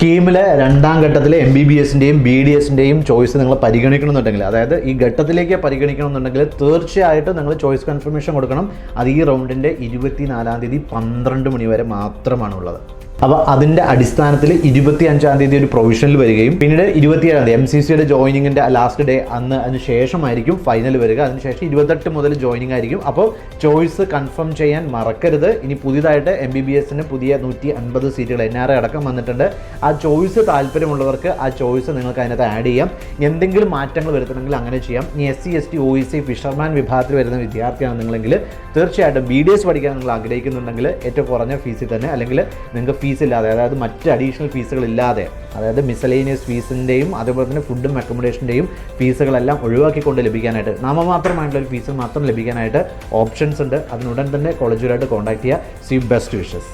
സ്കീമിലെ രണ്ടാം ഘട്ടത്തിലെ M B B എസിന്റെയും ബി ഡി എസിന്റെയും ചോയ്സ് നിങ്ങൾ പരിഗണിക്കണമെന്നുണ്ടെങ്കിൽ അതായത് ഈ ഘട്ടത്തിലേക്ക് പരിഗണിക്കണമെന്നുണ്ടെങ്കിൽ തീർച്ചയായിട്ടും നിങ്ങൾ ചോയ്സ് കൺഫർമേഷൻ കൊടുക്കണം. അത് ഈ റൗണ്ടിന്റെ ഇരുപത്തിനാലാം തീയതി പന്ത്രണ്ട് മണി വരെ മാത്രമാണുള്ളത്. അപ്പോൾ അതിന്റെ അടിസ്ഥാനത്തിൽ ഇരുപത്തി അഞ്ചാം തീയതി ഒരു പ്രൊവിഷനിൽ വരികയും പിന്നീട് ഇരുപത്തിയേഴാം തീയതി എം സി സിയുടെ ജോയിനിങ്ങിന്റെ ലാസ്റ്റ് ഡേ അന്ന് അതിന് ശേഷമായിരിക്കും ഫൈനൽ വരിക. അതിനുശേഷം ഇരുപത്തെട്ട് മുതൽ ജോയിനിങ് ആയിരിക്കും. അപ്പോൾ ചോയ്സ് കൺഫേം ചെയ്യാൻ മറക്കരുത്. ഇനി പുതിയതായിട്ട് എം ബി ബി എസിന് പുതിയ നൂറ്റി അൻപത് സീറ്റുകൾ എൻ ആർ അടക്കം വന്നിട്ടുണ്ട്. ആ ചോയ്സ് താല്പര്യമുള്ളവർക്ക് ആ ചോയ്സ് നിങ്ങൾക്ക് അതിനകത്ത് ആഡ് ചെയ്യാം. എന്തെങ്കിലും മാറ്റങ്ങൾ വരുത്തണമെങ്കിൽ അങ്ങനെ ചെയ്യാം. ഇനി S C S T O E C fisherman വിഭാഗത്തിൽ വരുന്ന വിദ്യാർത്ഥിയാണ് നിങ്ങളെങ്കിൽ തീർച്ചയായിട്ടും ബി ഡി എസ് പഠിക്കാൻ നിങ്ങൾ ആഗ്രഹിക്കുന്നുണ്ടെങ്കിൽ ഏറ്റവും കുറഞ്ഞ ഫീസിൽ തന്നെ. അല്ലെങ്കിൽ നിങ്ങൾക്ക് ഫീസ് ഇല്ലാതെ അതായത് മറ്റ് അഡീഷണൽ ഫീസുകൾ ഇല്ലാതെ അതായത് മിസലേനിയസ് ഫീസിന്റെയും അതേപോലെ തന്നെ ഫുഡും അക്കോമഡേഷന്റെയും ഫീസുകളെല്ലാം ഒഴിവാക്കിക്കൊണ്ട് ലഭിക്കാനായിട്ട് നാമമാത്രമായിട്ടുള്ള ഒരു ഫീസ് മാത്രം ലഭിക്കാനായിട്ട് ഓപ്ഷൻസ് ഉണ്ട്. അതിനുടൻ തന്നെ കോളേജുമായിട്ട് കോൺടാക്ട് ചെയ്യുക. സി ബെസ്റ്റ് വിഷസ്